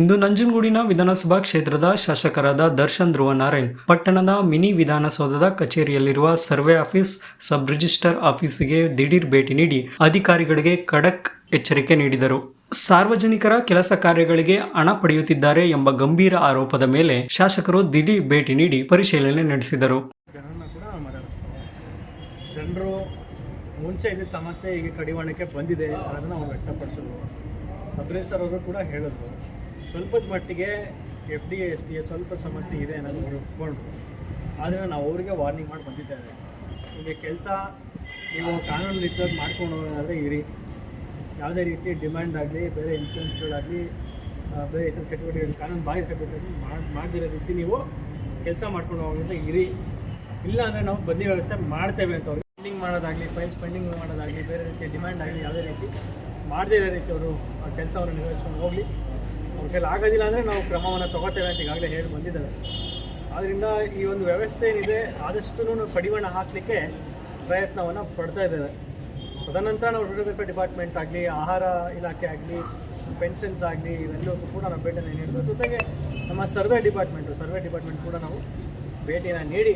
ಇಂದು ನಂಜನಗೂಡಿನ ವಿಧಾನಸಭಾ ಕ್ಷೇತ್ರದ ಶಾಸಕರಾದ ದರ್ಶನ್ ಧ್ರುವ ನಾರಾಯಣ್ ಪಟ್ಟಣದ ಮಿನಿ ವಿಧಾನಸೌಧದ ಕಚೇರಿಯಲ್ಲಿರುವ ಸರ್ವೆ ಆಫೀಸ್ ಸಬ್ ರಿಜಿಸ್ಟರ್ ಆಫೀಸ್ಗೆ ದಿಢೀರ್ ಭೇಟಿ ನೀಡಿ ಅಧಿಕಾರಿಗಳಿಗೆ ಖಡಕ್ ಎಚ್ಚರಿಕೆ ನೀಡಿದರು. ಸಾರ್ವಜನಿಕರ ಕೆಲಸ ಕಾರ್ಯಗಳಿಗೆ ಹಣ ಪಡೆಯುತ್ತಿದ್ದಾರೆ ಎಂಬ ಗಂಭೀರ ಆರೋಪದ ಮೇಲೆ ಶಾಸಕರು ದಿಢೀರ್ ಭೇಟಿ ನೀಡಿ ಪರಿಶೀಲನೆ ನಡೆಸಿದರು. ಜನರು ಮುಂಚೆ ಸಮಸ್ಯೆ ಈಗ ಕಡಿವಾಣಕ್ಕೆ ಬಂದಿದೆ ಅವ್ರು ವ್ಯಕ್ತಪಡಿಸಿದ್ರು. ಅವರು ಕೂಡ ಹೇಳಿದ್ರು. ಸ್ವಲ್ಪದ ಮಟ್ಟಿಗೆ ಎಫ್ ಡಿ ಎಸ್ ಟಿ ಸ್ವಲ್ಪ ಸಮಸ್ಯೆ ಇದೆ ಅನ್ನೋದು ಅವ್ರು ಒಪ್ಕೊಂಡ್ರು ಆದರೆ ನಾವು ಅವರಿಗೆ ವಾರ್ನಿಂಗ್ ಮಾಡಿ ಬಂದಿದ್ದೇವೆ ನಿಮಗೆ ಕೆಲಸ ನೀವು ಕಾನೂನು ರೀತಿಯಾಗಿ ಮಾಡ್ಕೊಂಡು ಹೋಗೋದಾದರೆ ಇರಿ. ಯಾವುದೇ ರೀತಿ ಡಿಮ್ಯಾಂಡ್ ಆಗಲಿ, ಬೇರೆ ಇನ್ಫ್ಲೂಯೆನ್ಸ್ಗಳಾಗಲಿ ಬೇರೆ ಇತರ ಚಟುವಟಿಕೆಗಳು ಕಾನೂನು ಬಾಹಿರ ಚಟುವಟಿಕೆ ಮಾಡಿ ಮಾಡದಿರೋ ರೀತಿ ನೀವು ಕೆಲಸ ಮಾಡ್ಕೊಂಡು ಹೋಗೋದ್ರೆ ಇರಿ. ಇಲ್ಲ ಅಂದರೆ ನಾವು ಬದಲಿ ವ್ಯವಸ್ಥೆ ಮಾಡ್ತೇವೆ ಅಂತ ಅವ್ರಿಗೆ. ಪೆಂಡಿಂಗ್ ಮಾಡೋದಾಗಲಿ ಫೈಲ್ಸ್ ಪೆಂಡಿಂಗ್ ಮಾಡೋದಾಗಲಿ, ಬೇರೆ ರೀತಿಯ ಡಿಮ್ಯಾಂಡ್ ಆಗಲಿ, ಯಾವುದೇ ರೀತಿ ಮಾಡದೇ ಇರೋ ರೀತಿ ಅವರು ಆ ಕೆಲಸವನ್ನು ನಿರ್ವಹಿಸ್ಕೊಂಡು ಹೋಗಲಿ. ಕೈಲಿ ಆಗೋದಿಲ್ಲ ಅಂದರೆ ನಾವು ಕ್ರಮವನ್ನು ತಗೋತೇವೆ ಅಂತ ಈಗಾಗಲೇ ಹೇಳಿ ಬಂದಿದ್ದಾರೆ. ಆದ್ದರಿಂದ ಈ ಒಂದು ವ್ಯವಸ್ಥೆ ಏನಿದೆ ಆದಷ್ಟು ಕಡಿವಾಣ ಹಾಕಲಿಕ್ಕೆ ಪ್ರಯತ್ನವನ್ನು ಪಡ್ತಾ ಇದ್ದೇವೆ. ತದನಂತರ ನಾವು ರೂಢಿಕ ಡಿಪಾರ್ಟ್ಮೆಂಟ್ ಆಗಲಿ, ಆಹಾರ ಇಲಾಖೆ ಆಗಲಿ ಪೆನ್ಷನ್ಸ್ ಆಗಲಿ ಇವೆಲ್ಲವೂ ಕೂಡ ನಾವು ಭೇಟಿಯನ್ನು ನೀಡಬೇಕು ಜೊತೆಗೆ ನಮ್ಮ ಸರ್ವೆ ಡಿಪಾರ್ಟ್ಮೆಂಟು ಸರ್ವೆ ಡಿಪಾರ್ಟ್ಮೆಂಟ್ ಕೂಡ ನಾವು ಭೇಟಿಯನ್ನು ನೀಡಿ,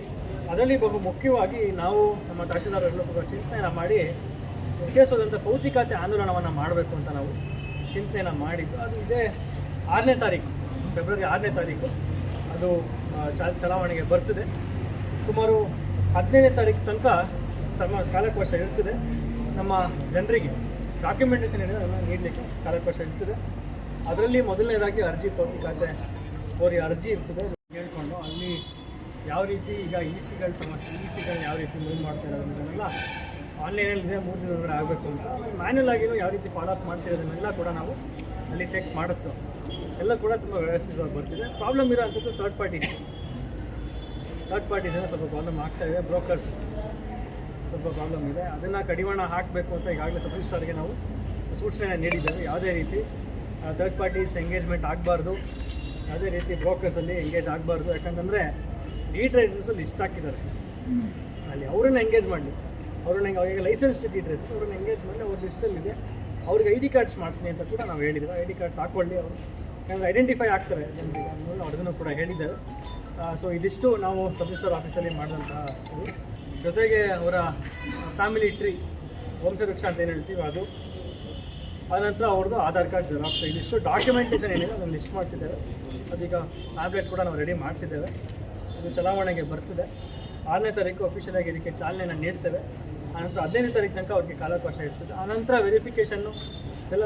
ಅದರಲ್ಲಿ ಬಹು ಮುಖ್ಯವಾಗಿ ನಾವು ನಮ್ಮ ತಹಶೀಲ್ದಾರರೆಲ್ಲೂ ಕೂಡ ಚಿಂತನೆಯನ್ನು ಮಾಡಿ, ವಿಶೇಷವಾದಂಥ ಭೌತಿಕತೆ ಆಂದೋಲನವನ್ನು ಮಾಡಬೇಕು ಅಂತ ನಾವು ಚಿಂತನೆಯನ್ನು ಮಾಡಿದ್ದು. ಅದು ಇದೇ ಆರನೇ ತಾರೀಕು, ಫೆಬ್ರವರಿ ಆರನೇ ತಾರೀಕು ಅದು ಚಲಾವಣೆಗೆ ಬರ್ತಿದೆ. ಸುಮಾರು ಹದಿನೈದನೇ ತಾರೀಕು ತನಕ ಸಮ, ಕಾಲಕೋಶ ಇರ್ತದೆ ನಮ್ಮ ಜನರಿಗೆ ಡಾಕ್ಯುಮೆಂಟೇಷನ್ ಏನಿದೆ ಅದನ್ನು ನೀಡಲಿಕ್ಕೆ ಕಾಲಕೋಶ ಇರ್ತದೆ. ಅದರಲ್ಲಿ ಮೊದಲನೇದಾಗಿ ಅರ್ಜಿ ಪೌತಿ ಖಾತೆ ಕೋರಿ ಅರ್ಜಿ ಇರ್ತದೆ. ಕೇಳಿಕೊಂಡು ಅಲ್ಲಿ ಯಾವ ರೀತಿ ಈಗ ಇ ಸಿಗಳ ಸಮಸ್ಯೆ ಇ ಸಿಗಳನ್ನ ಯಾವ ರೀತಿ ಮೂವ್ ಮಾಡ್ತಾ ಇರೋದನ್ನೆಲ್ಲ ಆನ್ಲೈನಲ್ಲಿದೆ ಮೂರು ದಿನ ಒಳಗಡೆ ಆಗಬೇಕು ಅಂತ. ಮ್ಯಾನ್ಯಲ್ ಆಗಿನೂ ಯಾವ ರೀತಿ ಫಾಲೋ ಅಪ್ ಮಾಡ್ತಿರೋದನ್ನೆಲ್ಲ ಕೂಡ ನಾವು ಅಲ್ಲಿ ಚೆಕ್ ಮಾಡಿಸ್ತು ಎಲ್ಲ ಕೂಡ ತುಂಬ ವ್ಯವಸ್ಥಿತವಾಗಿ ಬರ್ತಿದೆ. ಪ್ರಾಬ್ಲಮ್ ಇರೋ ಅಂಥದ್ದು ಥರ್ಡ್ ಪಾರ್ಟೀಸ್ ಥರ್ಡ್ ಪಾರ್ಟೀಸ್ ಸ್ವಲ್ಪ ಪ್ರಾಬ್ಲಮ್ ಆಗ್ತಾ ಇದೆ. ಬ್ರೋಕರ್ಸ್ ಸ್ವಲ್ಪ ಪ್ರಾಬ್ಲಮ್ ಇದೆ. ಅದನ್ನು ಕಡಿವಾಣ ಹಾಕಬೇಕು ಅಂತ ಈಗಾಗಲೇ ಸಬ್ ರಿಜಿಸ್ಟ್ರಾರ್ಗೆ ನಾವು ಸೂಚನೆ ನೀಡಿದ್ದೇವೆ. ಯಾವುದೇ ರೀತಿ ಥರ್ಡ್ ಪಾರ್ಟೀಸ್ ಎಂಗೇಜ್ಮೆಂಟ್ ಆಗಬಾರ್ದು. ಯಾವುದೇ ರೀತಿ ಬ್ರೋಕರ್ಸಲ್ಲಿ ಎಂಗೇಜ್ ಆಗಬಾರ್ದು. ಯಾಕಂತಂದರೆ ಡಿ ಟ್ರೇಡರ್ಸು ಲಿಸ್ಟ್ ಹಾಕಿದ್ದಾರೆ. ಅಲ್ಲಿ ಅವ್ರನ್ನ ಎಂಗೇಜ್ ಮಾಡಲಿ. ಅವ್ರನ್ನ ಈಗ ಲೈಸೆನ್ಸ್ ಡಿ ಟ್ರೇಡರ್ಸ್ ಅವ್ರನ್ನ ಎಂಗೇಜ್ ಮಾಡಿ ಅವ್ರ ಲಿಸ್ಟಲ್ಲಿದೆ ಅವ್ರಿಗೆ ಐ ಡಿ ಕಾರ್ಡ್ಸ್ ಮಾಡಿಸಿ ಅಂತ ಕೂಡ ನಾವು ಹೇಳಿದ್ರು. ಐ ಡಿ ಕಾರ್ಡ್ಸ್ ಹಾಕ್ಕೊಳ್ಳಿ ಅವರು. ಯಾಕಂದರೆ ಐಡೆಂಟಿಫೈ ಆಗ್ತಾರೆ ಜನರಿಗೆ ಅದನ್ನು ಕೂಡ ಹೇಳಿದ್ದೇವೆ ಸೊ ಇದಿಷ್ಟು ನಾವು ಸಬ್ಜಿಸ್ಟರ್ ಆಫೀಸಲ್ಲಿ ಮಾಡಿದಂತಹ ಜೊತೆಗೆ ಅವರ ಫ್ಯಾಮಿಲಿ ಟ್ರೀ ವಂಶವೃಕ್ಷ ಅಂತ ಏನು ಹೇಳ್ತೀವಿ ಅದು. ಆನಂತರ ಅವ್ರದ್ದು ಆಧಾರ್ ಕಾರ್ಡ್ ಜೆರಾಕ್ಸ್ ಇದಿಷ್ಟು ಡಾಕ್ಯುಮೆಂಟೇಷನ್ ಏನಿದೆ ಅದನ್ನು ಲಿಸ್ಟ್ ಮಾಡಿಸಿದ್ದೇವೆ ಅದೀಗ ಟ್ಯಾಬ್ಲೆಟ್ ಕೂಡ ನಾವು ರೆಡಿ ಮಾಡಿಸಿದ್ದೇವೆ. ಅದು ಚಲಾವಣೆಗೆ ಬರ್ತಿದೆ. ಆರನೇ ತಾರೀಕು ಅಫಿಷಿಯಲಾಗಿ ಇದಕ್ಕೆ ಚಾಲನೆಯನ್ನು ನೀಡ್ತೇವೆ. ಆನಂತರ ಹದಿನೈದನೇ ತಾರೀಕು ತನಕ ಅವ್ರಿಗೆ ಕಾಲಾವಕಾಶ ಇರ್ತದೆ. ಆನಂತರ ವೆರಿಫಿಕೇಷನ್ನು ಎಲ್ಲ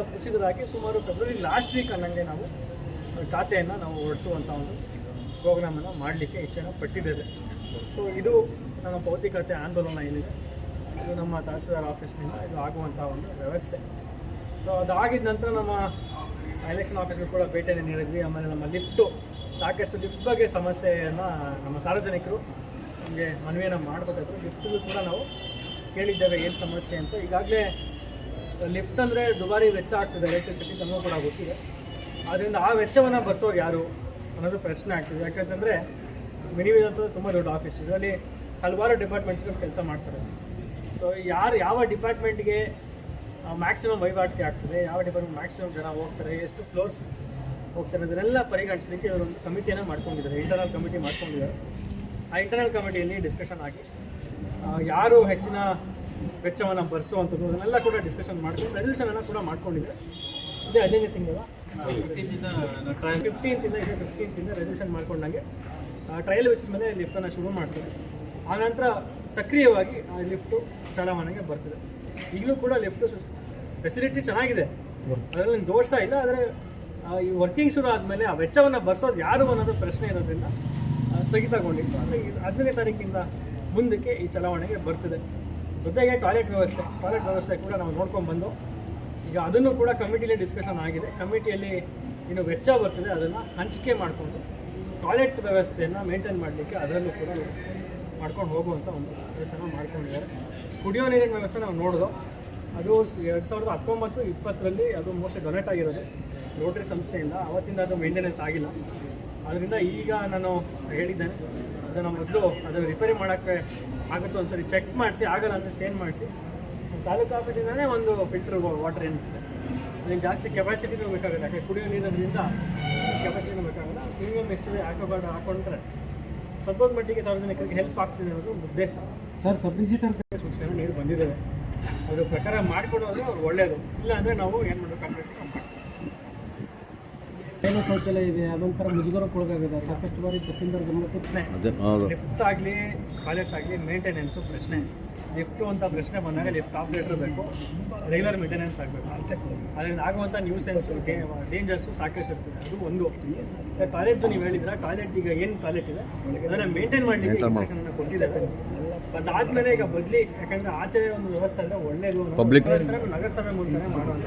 ಹಾಕಿ ಸುಮಾರು ಫೆಬ್ರವರಿ ಲಾಸ್ಟ್ ವೀಕ್ ಅನ್ನಂಗೆ ನಾವು ಖಾತೆಯನ್ನು ನಾವು ಓಡಿಸುವಂಥ ಒಂದು ಪ್ರೋಗ್ರಾಮನ್ನು ಮಾಡಲಿಕ್ಕೆ ಇಚ್ಛೆನ ಪಟ್ಟಿದ್ದೇವೆ. ಸೊ ಇದು ನಮ್ಮ ಭೌತಿಕತೆ ಆಂದೋಲನ ಏನಿದೆ, ಇದು ನಮ್ಮ ತಹಸೀಲ್ದಾರ್ ಆಫೀಸ್ನಿಂದ ಇದು ಆಗುವಂಥ ಒಂದು ವ್ಯವಸ್ಥೆ. ಸೊ ಅದಾಗಿದ ನಂತರ ನಮ್ಮ ಎಲೆಕ್ಷನ್ ಆಫೀಸ್ಗೆ ಕೂಡ ಭೇಟಿಯನ್ನು ನೀಡಿದ್ವಿ. ಆಮೇಲೆ ನಮ್ಮ ಲಿಫ್ಟು ಸಾಕಷ್ಟು ಲಿಫ್ಟ್ ಬಗ್ಗೆ ಸಮಸ್ಯೆಯನ್ನು ನಮ್ಮ ಸಾರ್ವಜನಿಕರು ನಮಗೆ ಮನವಿಯನ್ನು ಮಾಡ್ಕೋತಿದ್ರು ಲಿಫ್ಟಿಗೂ ಕೂಡ ನಾವು ಕೇಳಿದ್ದೇವೆ ಏನು ಸಮಸ್ಯೆ ಅಂತ. ಈಗಾಗಲೇ ಲಿಫ್ಟ್ ಅಂದರೆ ದುಬಾರಿ ವೆಚ್ಚ ಆಗ್ತಿದೆ ಎಲೆಕ್ಟ್ರಿಸಿಟಿ ತಮ್ಮ ಕೂಡ ಗೊತ್ತಿದೆ. ಆದ್ದರಿಂದ ಆ ವೆಚ್ಚವನ್ನು ಬರ್ಸೋರು ಯಾರು ಅನ್ನೋದು ಪ್ರಶ್ನೆ ಆಗ್ತಿದೆ. ಯಾಕಂತಂದರೆ, ಮಿನಿ ವಿಧಾನಸೌಧ ತುಂಬ ದೊಡ್ಡ ಆಫೀಸ್ ಇದರಲ್ಲಿ ಹಲವಾರು ಡಿಪಾರ್ಟ್ಮೆಂಟ್ಸ್ಗಳು ಕೆಲಸ ಮಾಡ್ತಾರೆ. ಸೊ ಯಾರು, ಯಾವ ಡಿಪಾರ್ಟ್ಮೆಂಟ್ಗೆ ಮ್ಯಾಕ್ಸಿಮಮ್ ವಹಿವಾಟಿಗೆ ಆಗ್ತದೆ, ಯಾವ ಡಿಪಾರ್ಟ್ಮೆಂಟ್ ಮ್ಯಾಕ್ಸಿಮಮ್ ಜನ ಹೋಗ್ತಾರೆ, ಎಷ್ಟು ಫ್ಲೋರ್ಸ್ ಹೋಗ್ತಾರೆ ಅದನ್ನೆಲ್ಲ ಪರಿಗಣಿಸಲಿಕ್ಕೆ ಒಂದು ಕಮಿಟಿಯನ್ನು ಮಾಡ್ಕೊಂಡಿದ್ದಾರೆ. ಇಂಟರ್ನಲ್ ಕಮಿಟಿ ಮಾಡ್ಕೊಂಡಿದ್ದಾರೆ. ಆ ಇಂಟರ್ನಲ್ ಕಮಿಟಿಯಲ್ಲಿ ಡಿಸ್ಕಷನ್ ಆಗಿ ಯಾರು ಹೆಚ್ಚಿನ ವೆಚ್ಚವನ್ನು ಭರಿಸುವಂಥದ್ದು ಅದನ್ನೆಲ್ಲ ಕೂಡ ಡಿಸ್ಕಷನ್ ಮಾಡ್ಕೊಂಡು ರೆಸಲ್ಯೂಷನನ್ನು ಕೂಡ ಮಾಡ್ಕೊಂಡಿದೆ ಇದೇ ಹದಿನೈದು ತಿಂಗಳ. ಫಿಫ್ಟೀನ್ತಿಂದ ಇದೆ ಫಿಫ್ಟೀನ್ತಿಂದ ರೆಸಲ್ಯೂಷನ್ ಮಾಡ್ಕೊಂಡಂಗೆ ಟ್ರಯಲ್ ಬೇಸಿಸ್ ಮೇಲೆ ಲಿಫ್ಟನ್ನು ಶುರು ಮಾಡ್ತೀವಿ ಆನಂತರ ಸಕ್ರಿಯವಾಗಿ ಆ ಲಿಫ್ಟು ಚಲಾವಣೆಗೆ ಬರ್ತದೆ. ಈಗಲೂ ಕೂಡ ಲಿಫ್ಟು ಫೆಸಿಲಿಟಿ ಚೆನ್ನಾಗಿದೆ. ಅದರಲ್ಲಿ ದೋಷ ಇಲ್ಲ, ಆದರೆ ಈ ವರ್ಕಿಂಗ್ ಶುರು ಆದಮೇಲೆ ಆ ವೆಚ್ಚವನ್ನು ಬರ್ಸೋದು ಯಾರು ಅನ್ನೋದು ಪ್ರಶ್ನೆ ಇರೋದ್ರಿಂದ ಸ್ಥಗಿತಗೊಂಡಿತ್ತು. ಅಂದರೆ ಹದಿನೈದನೇ ತಾರೀಕಿಂದ ಮುಂದಕ್ಕೆ ಈ ಚಲಾವಣೆಗೆ ಬರ್ತಿದೆ. ಜೊತೆಗೆ ಟಾಯ್ಲೆಟ್ ವ್ಯವಸ್ಥೆ ಟಾಯ್ಲೆಟ್ ವ್ಯವಸ್ಥೆ ಕೂಡ ನಾವು ನೋಡ್ಕೊಂಡು ಬಂದು, ಈಗ ಅದನ್ನು ಕೂಡ ಕಮಿಟಿಯಲ್ಲಿ ಡಿಸ್ಕಷನ್ ಆಗಿದೆ. ಕಮಿಟಿಯಲ್ಲಿ ಇನ್ನು ವೆಚ್ಚ ಬರ್ತಿದೆ, ಅದನ್ನು ಹಂಚಿಕೆ ಮಾಡಿಕೊಂಡು ಟಾಯ್ಲೆಟ್ ವ್ಯವಸ್ಥೆಯನ್ನು ಮೇಂಟೈನ್ ಮಾಡಲಿಕ್ಕೆ ಅದರಲ್ಲೂ ಕೂಡ ಮಾಡ್ಕೊಂಡು ಹೋಗುವಂಥ ಒಂದು ವ್ಯವಸ್ಥೆನ ಮಾಡ್ಕೊಂಡಿದ್ದಾರೆ. ಕುಡಿಯೋ ನೀರಿನ ವ್ಯವಸ್ಥೆ ನಾವು ನೋಡೋದು. ಅದು ಎರಡು ಸಾವಿರದ ಹತ್ತೊಂಬತ್ತು ಇಪ್ಪತ್ತರಲ್ಲಿ ಅದು ಮೋಸ್ಟ್ಲಿ ಡೊನೇಟ್ ಆಗಿರೋದು. ರೋಟರಿ ಸಂಸ್ಥೆಯಿಂದ. ಅವತ್ತಿಂದ ಅದು ಮೇಂಟೆನೆನ್ಸ್ ಆಗಿಲ್ಲ. ಅದರಿಂದ ಈಗ ನಾನು ಹೇಳಿದ್ದೇನೆ ಅದನ್ನು ಮೊದಲು ಅದನ್ನು ರಿಪೇರಿ ಮಾಡೋಕ್ಕೆ ಆಗುತ್ತೋ ಒಂದ್ಸರಿ ಚೆಕ್ ಮಾಡಿಸಿ ಆಗಲ್ಲ ಅಂತ ಚೇಂಜ್ ಮಾಡಿಸಿ ತಾಲೂಕು ಆಫೀಸಿಂದನೇ ಒಂದು ಫಿಲ್ಟರ್ ವಾಟರ್ ಏನಿರ್ತದೆ. ಅದಕ್ಕೆ ಜಾಸ್ತಿ ಕೆಪಾಸಿಟಿನೂ ಬೇಕಾಗುತ್ತೆ. ಯಾಕೆ ಕುಡಿಯೋ ನೀರಿನಿಂದ ಕೆಪಾಸಿಟಿನೂ ಬೇಕಾಗಲ್ಲ. ಮಿನಿಮಮ್ ಎಷ್ಟಿದೆ ಹಾಕೋಬಾರ್ದು ಹಾಕೊಂಡ್ರೆ ಸ್ವಲ್ಪ ಮಟ್ಟಿಗೆ ಸಾರ್ವಜನಿಕರಿಗೆ ಹೆಲ್ಪ್ ಆಗ್ತಿದೆ ಅನ್ನೋದು ಒಂದು ಉದ್ದೇಶ. ಸರ್ ಸಬ್ ರಿಜಿಸ್ಟರ್ ಸೂಚನೆ ನೀರು ಬಂದಿದ್ದೇವೆ. ಅದ್ರ ಪ್ರಕಾರ ಮಾಡಿಕೊಡೋದ್ರೆ ಅವ್ರು ಒಳ್ಳೆಯದು ಇಲ್ಲ ಅಂದರೆ ನಾವು ಏನು ಮಾಡಬೇಕು? ಏನು ಶೌಚಾಲಯ ಇದೆ ಅದೊಂಥರ ಮುಜುಗರಕ್ಕೊಳಗಾಗಿದೆ ಸಾಕಷ್ಟು ಬಾರಿ ತಹಸೀಲ್ದಾರ್ ಗಮನಕ್ಕೆ ಪ್ರಶ್ನೆ. ಅದೇ ಹೌದು. ಲಿಫ್ಟ್ ಆಗಲಿ ಟಾಯ್ಲೆಟ್ ಆಗಲಿ ಮೇಂಟೆನೆನ್ಸು ಪ್ರಶ್ನೆ. ಲಿಫ್ಟು ಅಂತ ಪ್ರಶ್ನೆ ಬಂದಾಗ ಲಿಫ್ಟ್ ಆಪ್ರೇಟರ್ ಬೇಕು. ರೆಗ್ಯುಲರ್ ಮೇಂಟೆನೆನ್ಸ್ ಆಗಬೇಕು. ಅಂತ ಅದರಿಂದ ಆಗುವಂಥ ನ್ಯೂಸೆನ್ಸು ಡೇಂಜರ್ಸು ಸಾಕಷ್ಟು ಇರ್ತದೆ. ಅದು ಒಂದು. ಟಾಯ್ಲೆಟ್ ನೀವು ಹೇಳಿದ್ರೆ ಟಾಯ್ಲೆಟ್ ಈಗ ಏನು ಟಾಯ್ಲೆಟ್ ಇದೆ? ಅದನ್ನು ಮೇಂಟೈನ್ ಮಾಡಲಿಕ್ಕೆ ಇನ್ಸ್ಟ್ರಕ್ಷನ್ ಕೊಟ್ಟಿದ್ದಾರೆ. ಅದಾದಮೇಲೆ ಈಗ ಬದಲಿ ಯಾಕಂದರೆ ಆಚೆ ಒಂದು ವ್ಯವಸ್ಥೆ ಅಂದರೆ ಒಳ್ಳೆಯದು ಪಬ್ಲಿಕ್ ನಗರಸಭೆ ಮೂಲಕನೇ ಮಾಡುವಂಥ